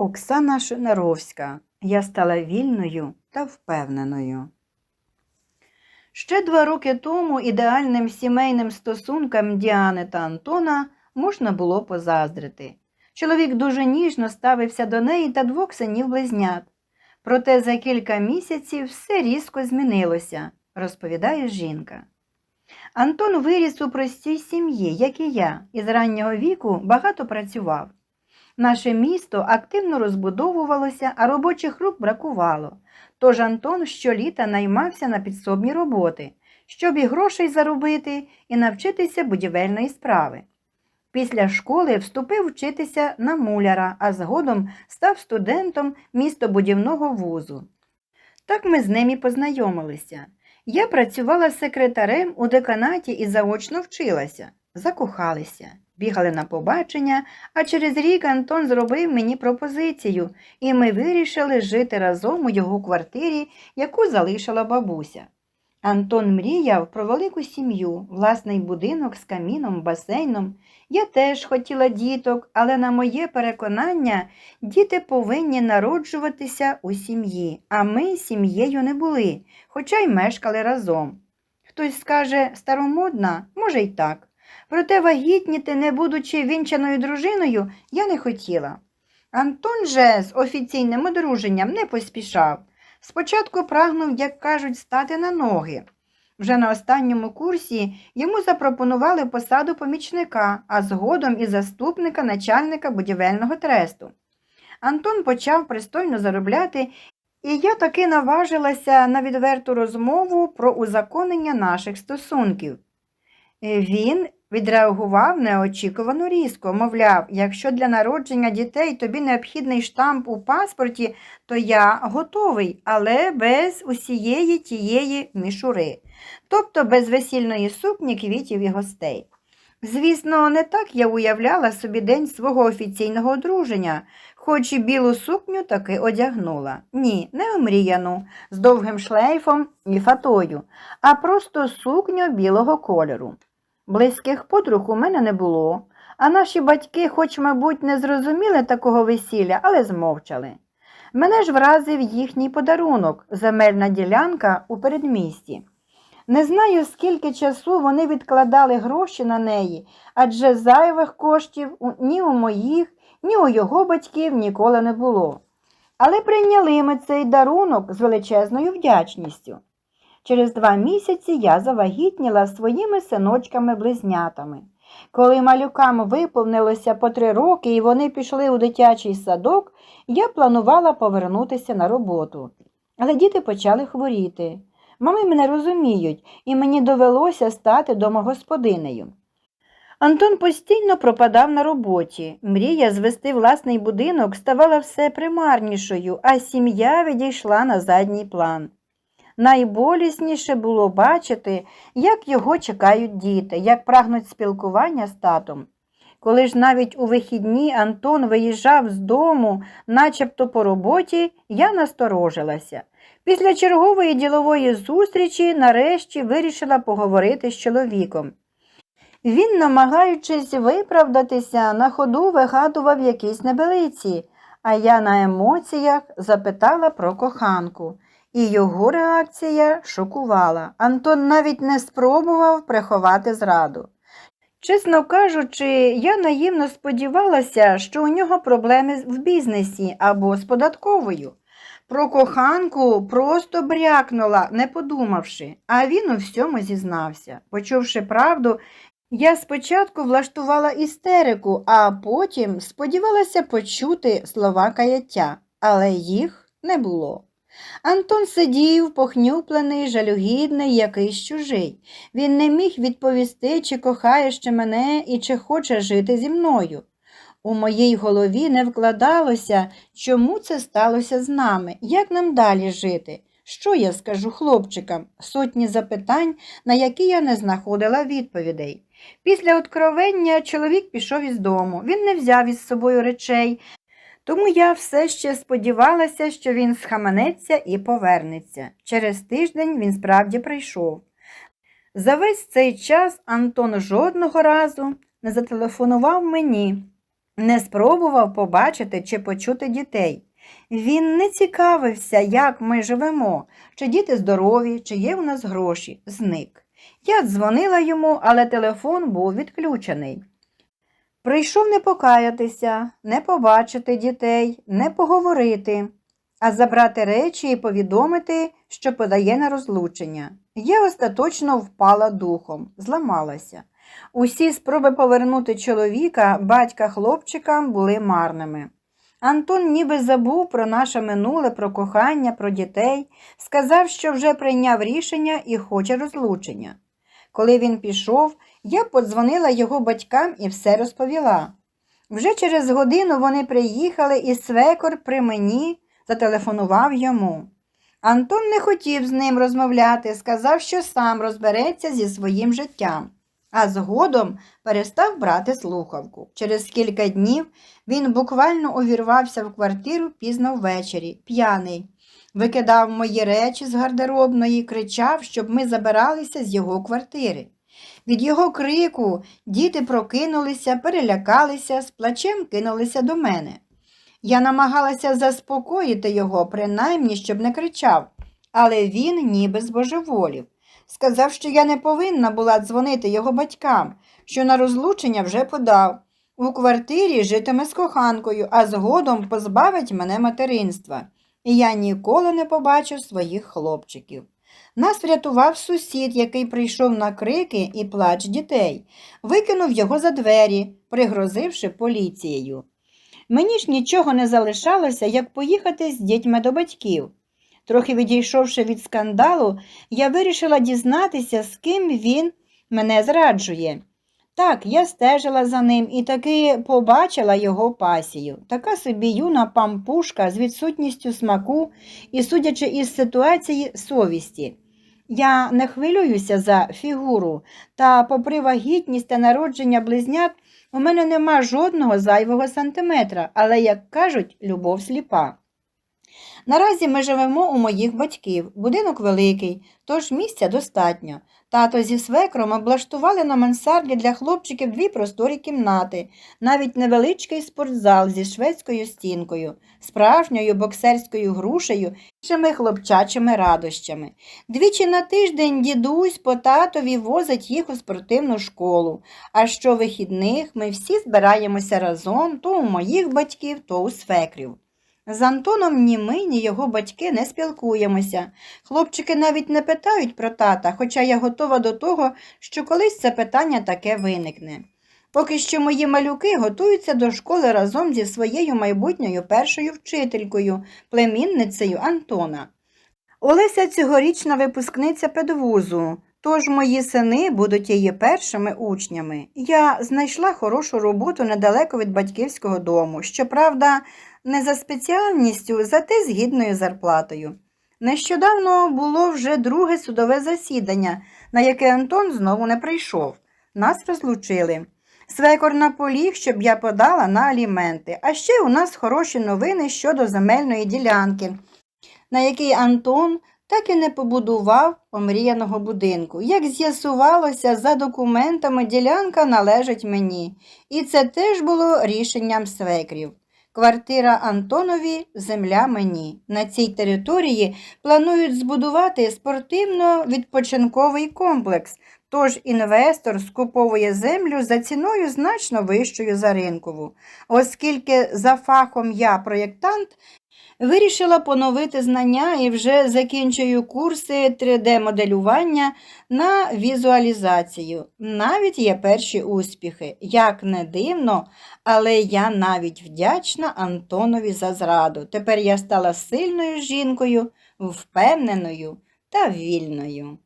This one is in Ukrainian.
Оксана Шинаровська. Я стала вільною та впевненою. Ще два роки тому ідеальним сімейним стосункам Діани та Антона можна було позаздрити. Чоловік дуже ніжно ставився до неї та двох синів близнят. Проте за кілька місяців все різко змінилося, розповідає жінка. Антон виріс у простій сім'ї, як і я, і з раннього віку багато працював. Наше місто активно розбудовувалося, а робочих рук бракувало. Тож Антон щоліта наймався на підсобні роботи, щоб і грошей заробити, і навчитися будівельної справи. Після школи вступив вчитися на муляра, а згодом став студентом містобудівного вузу. Так ми з ним і познайомилися. Я працювала секретарем у деканаті і заочно вчилася, закохалися, бігали на побачення, а через рік Антон зробив мені пропозицію, і ми вирішили жити разом у його квартирі, яку залишила бабуся. Антон мріяв про велику сім'ю, власний будинок з каміном, басейном. Я теж хотіла діток, але на моє переконання, діти повинні народжуватися у сім'ї, а ми сім'єю не були, хоча й мешкали разом. Хтось скаже старомодна, може й так. Проте вагітніти, не будучи вінчаною дружиною, я не хотіла. Антон же з офіційним одруженням не поспішав. Спочатку прагнув, як кажуть, стати на ноги. Вже на останньому курсі йому запропонували посаду помічника, а згодом і заступника начальника будівельного тресту. Антон почав пристойно заробляти, і я таки наважилася на відверту розмову про узаконення наших стосунків. Е, Він відреагував неочікувано різко, мовляв, якщо для народження дітей тобі необхідний штамп у паспорті, то я готовий, але без усієї тієї мішури, тобто без весільної сукні, квітів і гостей. Звісно, не так я уявляла собі день свого офіційного одруження, хоч і білу сукню таки одягнула. Ні, не омріяну, з довгим шлейфом і фатою, а просто сукню білого кольору. Близьких подруг у мене не було, а наші батьки, хоч, мабуть, не зрозуміли такого весілля, але змовчали. Мене ж вразив їхній подарунок земельна ділянка у передмісті. Не знаю, скільки часу вони відкладали гроші на неї, адже зайвих коштів ні у моїх, ні у його батьків ніколи не було. Але прийняли ми цей дарунок з величезною вдячністю. Через два місяці я завагітніла своїми синочками-близнятами. Коли малюкам виповнилося по три роки і вони пішли у дитячий садок, я планувала повернутися на роботу. Але діти почали хворіти. Мами мене розуміють, і мені довелося стати домогосподинею. Антон постійно пропадав на роботі. Мрія звести власний будинок ставала все примарнішою, а сім'я відійшла на задній план. Найболісніше було бачити, як його чекають діти, як прагнуть спілкування з татом. Коли ж навіть у вихідні Антон виїжджав з дому, начебто по роботі, я насторожилася. Після чергової ділової зустрічі нарешті вирішила поговорити з чоловіком. Він, намагаючись виправдатися, на ходу вигадував якісь небелиці, а я на емоціях запитала про коханку. І його реакція шокувала. Антон навіть не спробував приховати зраду. Чесно кажучи, я наївно сподівалася, що у нього проблеми в бізнесі або з податковою. Про коханку просто брякнула, не подумавши, а він у всьому зізнався. Почувши правду, я спочатку влаштувала істерику, а потім сподівалася почути слова каяття, але їх не було. Антон сидів, похнюплений, жалюгідний, якийсь чужий. Він не міг відповісти, чи кохає ще мене і чи хоче жити зі мною. У моїй голові не вкладалося, чому це сталося з нами, як нам далі жити. Що я скажу хлопчикам? Сотні запитань, на які я не знаходила відповідей. Після откровення чоловік пішов із дому. Він не взяв із собою речей, тому я все ще сподівалася, що він схаменеться і повернеться. Через тиждень він справді прийшов. За весь цей час Антон жодного разу не зателефонував мені, не спробував побачити чи почути дітей. Він не цікавився, як ми живемо, чи діти здорові, чи є у нас гроші. Зник. Я дзвонила йому, але телефон був відключений. Прийшов не покаятися, не побачити дітей, не поговорити, а забрати речі і повідомити, що подає на розлучення. Я остаточно впала духом, зламалася. Усі спроби повернути чоловіка, батька хлопчика, були марними. Антон ніби забув про наше минуле, про кохання, про дітей, сказав, що вже прийняв рішення і хоче розлучення. Коли він пішов, я подзвонила його батькам і все розповіла. Вже через годину вони приїхали, і свекор при мені зателефонував йому. Антон не хотів з ним розмовляти, сказав, що сам розбереться зі своїм життям, а згодом перестав брати слухавку. Через кілька днів він буквально увірвався в квартиру пізно ввечері, п'яний. Викидав мої речі з гардеробної, кричав, щоб ми забиралися з його квартири. Від його крику діти прокинулися, перелякалися, з плачем кинулися до мене. Я намагалася заспокоїти його, принаймні, щоб не кричав, але він ніби збожеволів. Сказав, що я не повинна була дзвонити його батькам, що на розлучення вже подав. У квартирі житиме з коханкою, а згодом позбавить мене материнства. І я ніколи не побачу своїх хлопчиків. Нас врятував сусід, який прийшов на крики і плач дітей, викинув його за двері, пригрозивши поліцією. Мені ж нічого не залишалося, як поїхати з дітьми до батьків. Трохи відійшовши від скандалу, я вирішила дізнатися, з ким він мене зраджує. Так, я стежила за ним і таки побачила його пасію. Така собі юна пампушка з відсутністю смаку і, судячи із ситуації, совісті. Я не хвилююся за фігуру, та, попри вагітність та народження близнят, у мене нема жодного зайвого сантиметра, але, як кажуть, любов сліпа. Наразі ми живемо у моїх батьків. Будинок великий, тож місця достатньо. Тато зі свекром облаштували на мансарді для хлопчиків дві просторі кімнати, навіть невеличкий спортзал зі шведською стінкою, справжньою боксерською грушею іншими хлопчачими радощами. Двічі на тиждень дідусь по татові возить їх у спортивну школу, а щовихідних ми всі збираємося разом то у моїх батьків, то у свекрів. З Антоном ні ми, ні його батьки не спілкуємося. Хлопчики навіть не питають про тата, хоча я готова до того, що колись це питання таке виникне. Поки що мої малюки готуються до школи разом зі своєю майбутньою першою вчителькою, племінницею Антона. Олеся цьогорічна випускниця педвузу, тож мої сини будуть її першими учнями. Я знайшла хорошу роботу недалеко від батьківського дому. Щоправда, не за спеціальністю, зате з гідною зарплатою. Нещодавно було вже друге судове засідання, на яке Антон знову не прийшов. Нас розлучили. Свекор наполіг, щоб я подала на аліменти, а ще у нас хороші новини щодо земельної ділянки, на якій Антон так і не побудував омріяного будинку. Як з'ясувалося, за документами ділянка належить мені, і це теж було рішенням свекрів. Квартира Антонові, земля мені. На цій території планують збудувати спортивно-відпочинковий комплекс, тож інвестор скуповує землю за ціною значно вищою за ринкову. Оскільки за фахом я проєктант, Вирішила поновити знання і вже закінчую курси 3D-моделювання на візуалізацію. Навіть є перші успіхи. Як не дивно, але я навіть вдячна Антонові за зраду. Тепер я стала сильною жінкою, впевненою та вільною.